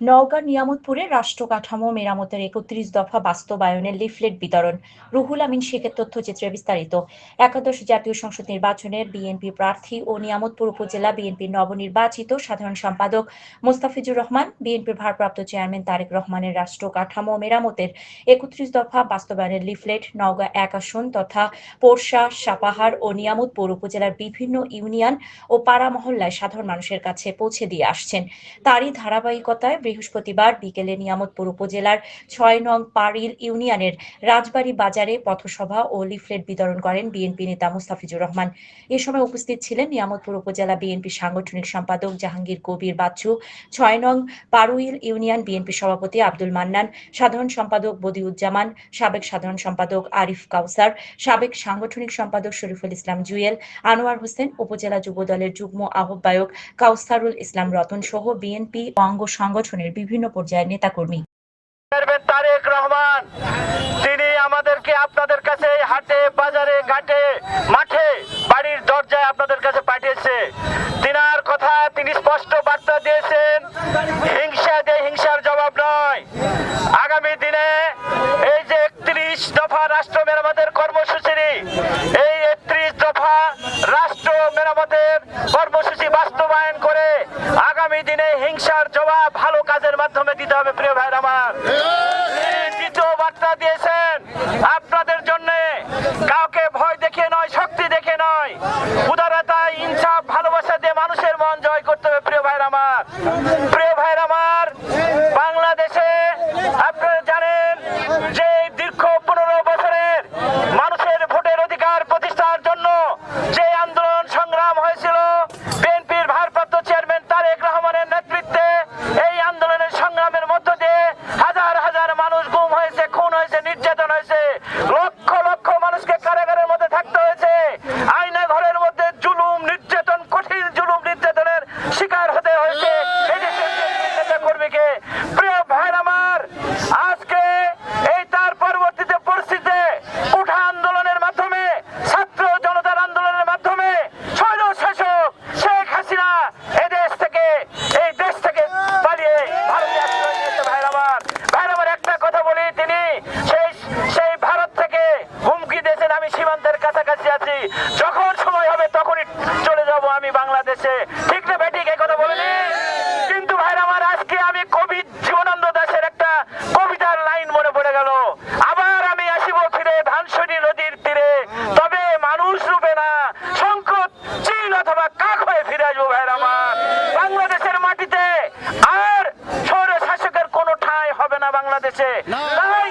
নওগাঁ, নিয়ামতপুরে রাষ্ট্র কাঠামো মেরামতের একত্রিশ দফা বাস্তবায়নের লিফলেট বিতরণ। রুহুল আমিন শেখের তথ্যচিত্রে বিস্তারিত। একাদশ জাতীয় সংসদ নির্বাচনের বিএনপি প্রার্থী ও নিয়ামতপুর উপজেলা বিএনপির নবনির্বাচিত সাধারণ সম্পাদক মোস্তাফিজুর রহমান, বিএনপির ভারপ্রাপ্ত চেয়ারম্যান তারেক রহমানের রাষ্ট্র কাঠামো মেরামতের একত্রিশ দফা বাস্তবায়নের লিফলেট নওগাঁ এক আসন তথা পোরশা, সাপাহার ও নিয়ামতপুর উপজেলার বিভিন্ন ইউনিয়ন ও পাড়া মহল্লায় সাধারণ মানুষের কাছে পৌঁছে দিয়ে আসছেন। তারই ধারাবাহিকতায় বৃহস্পতিবার বিকেলে নিয়ামতপুর উপজেলার ছয় নং পাড়িল ইউনিয়নের রাজবাড়ী বাজারে পথসভা ও লিফলেট বিতরণ করেন বিএনপি নেতা মুস্তাফিজুর রহমান। এ সময় উপস্থিত ছিলেন নিয়ামতপুর উপজেলা বিএনপি সাংগঠনিক সম্পাদক জাহাঙ্গীর কবির বাচ্চু, ছয় নং পারুইল ইউনিয়ন বিএনপি সভাপতি আব্দুল মান্নান, সাধারণ সম্পাদক বদিউজ্জামান, সাবেক সাধারণ সম্পাদক আরিফ কাউসার, সাবেক সাংগঠনিক সম্পাদক শরীফুল ইসলাম জুয়েল, আনোয়ার হোসেন, উপজেলা যুব দলের যুগ্ম আহ্বায়ক কাউসারুল ইসলাম রতন সহ বিএনপি অঙ্গ সংগঠনের বিভিন্ন পর্যায়ের নেতাকর্মী। তারেক রহমান, তিনি আমাদেরকে আপনাদের কাছে হাটে, বাজারে, ঘাটে, মাঠে বাড়ির দরজায় আপনাদের কাছে পাঠিয়েছে। তিনার কথা তিনি স্পষ্ট বার্তা দিয়েছেন, হিংসা দিয়ে হিংসার জবাব নয়। আগামী দিনে এই যে একত্রিশ দফা রাষ্ট্র মেরামতের কর্মসূচির, এই একত্রিশ দফা রাষ্ট্র মেরামতের কর্মসূচি বাস্তবায়ন করে আগামী দিনে হিংসার জবাব ভালো কাজের মাধ্যমে দিতে হবে, প্রিয় ভাইর আমার। দ্বিতীয় বার্তা দিয়েছেন, আপনাদের জন্য কাউকে ভয় দেখে নয়, শক্তি দেখে নয়। উদারতা, ইনসাফ, ভালোবাসা দিয়ে মানুষের মন জয় করতে হবে, প্রিয় ভাইর আমার। যখন সময় হবে তখনই চলে যাব আমি বাংলাদেশে। ঠিক না বেঠিক এই কথা বলিনি? কিন্তু ভাইর আমার আজকে আমি কবি জীবনানন্দ দাসের একটা কবিতার লাইন মনে পড়ে গেল। আবার আমি আসিব ফিরে ধানসরি নদীর তীরে। তবে মানুষ রূপে না সংকট চিল অথবা কাক হয়ে ফিরে আসব ভাইর আমার। বাংলাদেশের মাটিতে আর সৌর শাসকের কোনো ঠাঁই হবে না বাংলাদেশে। তাই